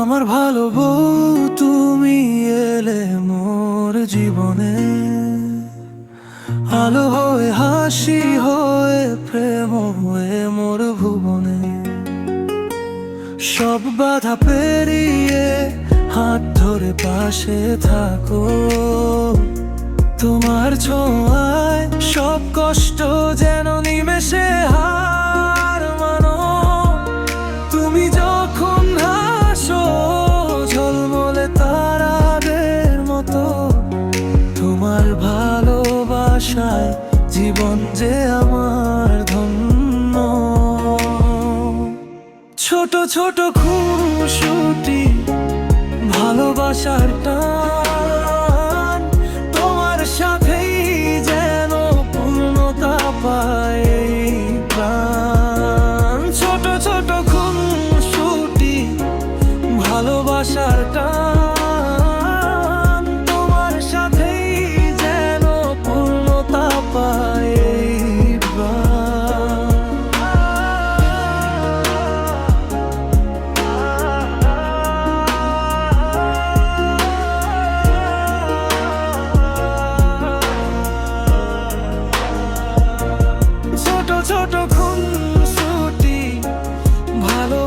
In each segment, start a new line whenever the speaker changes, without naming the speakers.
আমার ভালো বউ, তুমি এলে মোর জীবনে। আলো হয়ে, হাসি হয়ে, প্রেম হয়ে মোর ভুবনে। সব বাধা পেরিয়ে হাত ধরে পাশে থাকো। তোমার ছোঁয়ায় সব কষ্ট যেন নিমেষে হয়। ছোট ছোট খুশি ভালোবাসার টান তোমার সাথেই যেন পূর্ণতা পায় প্রাণ। ছোট ছোট খুশি ভালোবাসার টান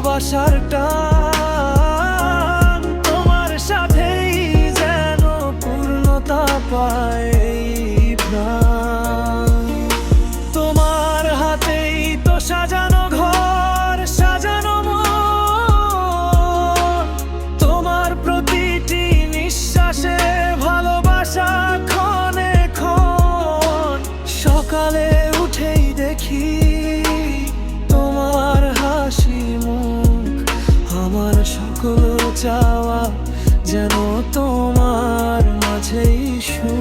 ভালোবাসার টান তোমার সাথেই যেন পূর্ণতা পায় তোমার হাতেই তো সাজানো ঘর, সাজানো তোমার প্রতিটি নিঃশ্বাসে ভালোবাসা সকালে উঠেই দেখি চাওয়া যেন তোমার মাঝেই সুখ